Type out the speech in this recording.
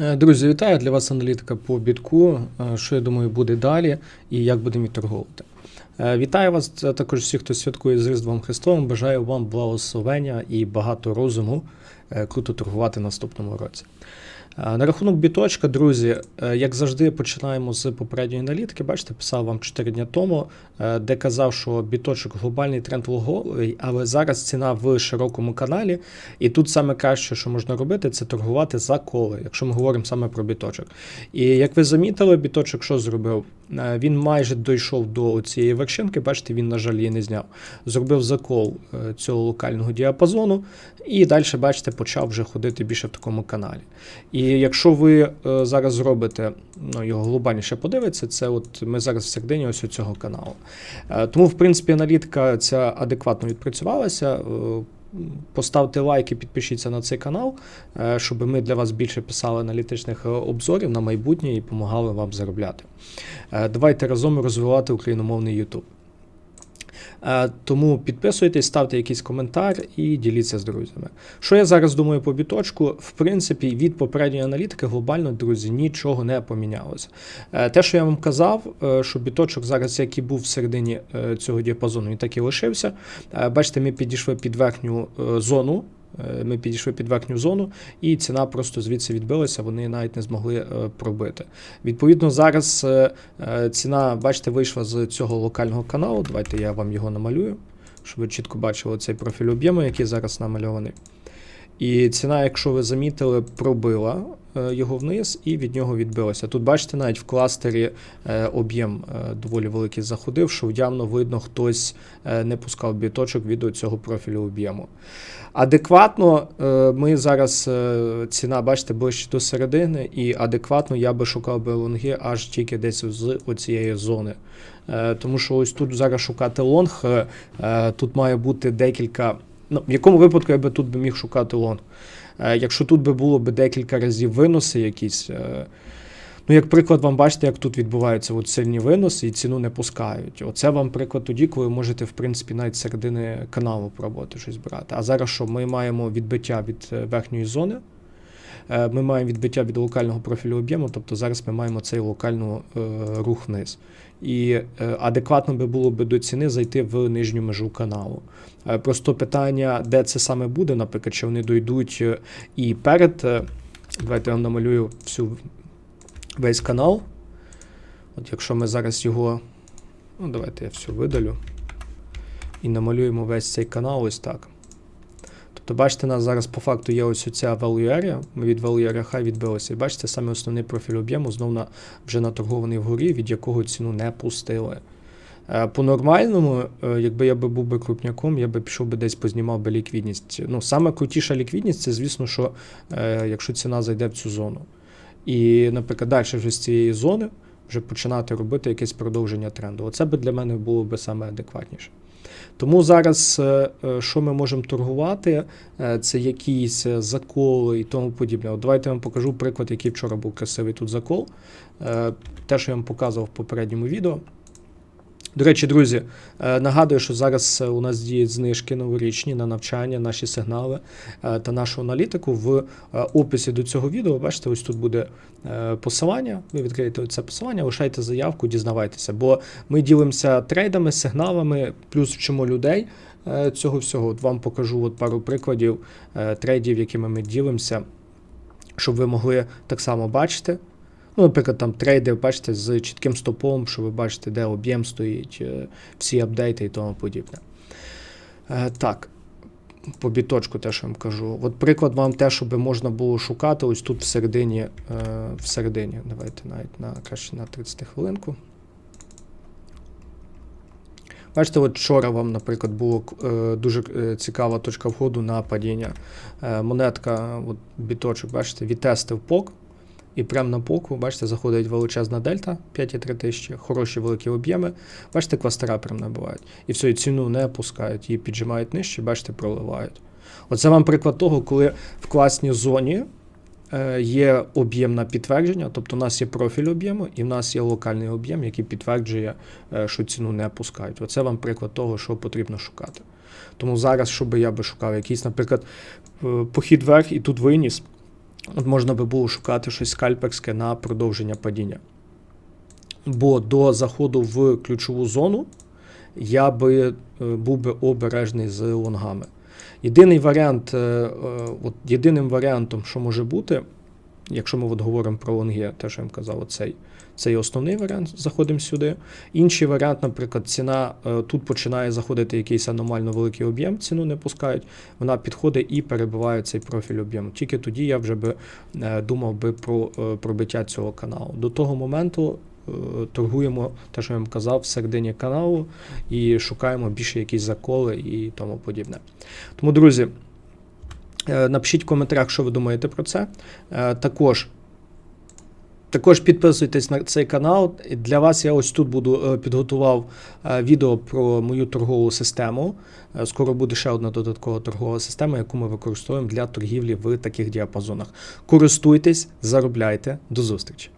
Е, Друзі, вітаю для вас аналітика по бітку. Е, Що я думаю буде далі і як будемо відторговувати. торгувати. Вітаю вас також всіх, хто святкує з Різдвом Христовим. Бажаю вам благословення і багато розуму. Е, Круто торгувати наступному році. Е, На рахунок біточка, друзі, е, як завжди, починаємо з попередньої аналітики. Бачите, писав вам 4 дні тому, де казав, що біточок глобальний тренд вугловий, але зараз ціна в широкому каналі. І тут саме краще, що можна робити, це торгувати за коли, якщо ми говоримо саме про біточок. І як ви замітили, біточок що зробив? Е, Він майже дійшов до цієї вершинки, бачите, він, на жаль, її не зняв. Зробив закол е, цього локального діапазону, і далі, бачите, почав вже ходити більше в такому каналі. І якщо ви е, зараз зробите, ну його глобальніше подивитися, це от ми зараз в середині ось цього каналу. Тому, в принципі, аналітика ця адекватно відпрацювалася. Поставте лайк і підпишіться на цей канал, е, щоб ми для вас більше писали аналітичних е, обзорів на майбутнє і допомагали вам заробляти. Е, Давайте разом розвивати україномовний YouTube. Е, Тому підписуйтесь, ставте якийсь коментар і діліться з друзями. Що я зараз думаю по біточку? В принципі, від попередньої аналітики глобально, друзі, нічого не помінялося. Е, Те, що я вам казав, е, що біточок зараз, як і був всередині середині цього діапазону, він так і лишився. Бачите, ми підійшли під верхню зону. Е, Ми підійшли під верхню зону, і ціна просто звідси відбилася, вони навіть не змогли е, пробити. Відповідно, зараз е, ціна, бачите, вийшла з цього локального каналу. Давайте я вам його намалюю, щоб ви чітко бачили цей профіль об'єму, який зараз намальований. І ціна, якщо ви замітили, пробила його вниз і від нього відбилася. Тут бачите, навіть в кластері е, об'єм е, доволі великий заходив, що явно видно, хтось е, не пускав біточок від цього профілю об'єму. Адекватно е, ми зараз е, ціна, бачите, ближче до середини, і адекватно я би шукав би лонги аж тільки десь з оцієї зони. Е, Тому що ось тут зараз шукати лонг, е, е, тут має бути декілька. Ну, в якому випадку я би тут би міг шукати лонг? Е, Якщо тут би було б декілька разів виноси якісь. е, Ну, як приклад, вам бачите, як тут відбуваються от сильні виноси і ціну не пускають. Оце вам приклад тоді, коли ви можете, в принципі, навіть середини каналу пробувати щось брати. А зараз що? Ми маємо відбиття від е, верхньої зони. Е, Ми маємо відбиття від локального профілю об'єму, тобто зараз ми маємо цей локальний е, рух вниз. І е, адекватно би було би до ціни зайти в нижню межу каналу. Просто питання, де це саме буде, наприклад, чи вони дойдуть і перед. Давайте я вам намалюю всю весь канал. От якщо ми зараз його. Ну, давайте я все видалю. І намалюємо весь цей канал ось так. Тобто, бачите, у нас зараз по факту є ось оця value area, Ми від value area high відбилися. І бачите, саме основний профіль об'єму знов на, вже наторгований вгорі, від якого ціну не пустили. Е, По нормальному, е, якби я би був би крупняком, я би пішов би десь познімав би ліквідність. Ну, саме крутіша ліквідність це, звісно, що е, якщо ціна зайде в цю зону. І, наприклад, далі вже з цієї зони вже починати робити якесь продовження тренду. Оце би для мене було би саме адекватніше. Тому зараз, е, е, що ми можемо торгувати, е, це якісь заколи і тому подібне. От давайте я вам покажу приклад, який вчора був красивий тут закол. Те, що я вам показував в попередньому відео. До речі, друзі, е, нагадую, що зараз е, у нас діють знижки новорічні на навчання, наші сигнали е, та нашу аналітику. В описі до цього відео, бачите, ось тут буде посилання. Ви відкриєте це посилання, лишайте заявку, дізнавайтеся. Бо ми ділимося трейдами, сигналами, плюс вчимо людей цього всього. От вам покажу от пару прикладів трейдів, якими ми ділимося, щоб ви могли так само бачити. Ну, наприклад, там трейди, бачите, з чітким стопом, що ви бачите, де об'єм стоїть, е, всі апдейти і тому подібне. Е, Так, по біточку те, що я вам кажу. От приклад вам те, щоб можна було шукати ось тут всередині. е, всередині. Давайте навіть на краще на 30 хвилинку. Бачите, от вчора вам, наприклад, була е, дуже цікава точка входу на падіння. Монетка, от біточок, бачите, відтестив пок. І прямо на поку, бачите, заходить величезна дельта 5,3 тисячі, хороші великі об'єми. Бачите, кластера прям набивають. І все, і ціну не опускають, її піджимають нижче, бачите, проливають. Оце вам приклад того, коли в класній зоні е, є об'єм на підтвердження, тобто у нас є профіль об'єму, і в нас є локальний об'єм, який підтверджує, е, що ціну не опускають. Оце вам приклад того, що потрібно шукати. Тому зараз, що би я би шукав, якийсь, наприклад, е, похід вверх і тут виніс. От можна би було шукати щось скальперське на продовження падіння. Бо до заходу в ключову зону я би е, був би обережний з лонгами. Єдиний варіант, е, е, от єдиним варіантом, що може бути, якщо ми от говоримо про лонги, те, що я вам казав, оцей, це є основний варіант, заходимо сюди. Інший варіант, наприклад, ціна е, тут починає заходити якийсь аномально великий об'єм, ціну не пускають, вона підходить і перебиває цей профіль об'єму. Тільки тоді я вже би е, думав би про е, пробиття цього каналу. До того моменту торгуємо, те, що я вам казав, в середині каналу і шукаємо більше якісь заколи і тому подібне. Тому, друзі, напишіть в коментарях, що ви думаєте про це. Е, Також. Також підписуйтесь на цей канал. Для вас я ось тут буду е, підготував е, відео про мою торгову систему. Е, Скоро буде ще одна додаткова торгова система, яку ми використовуємо для торгівлі в таких діапазонах. Користуйтесь, заробляйте. До зустрічі!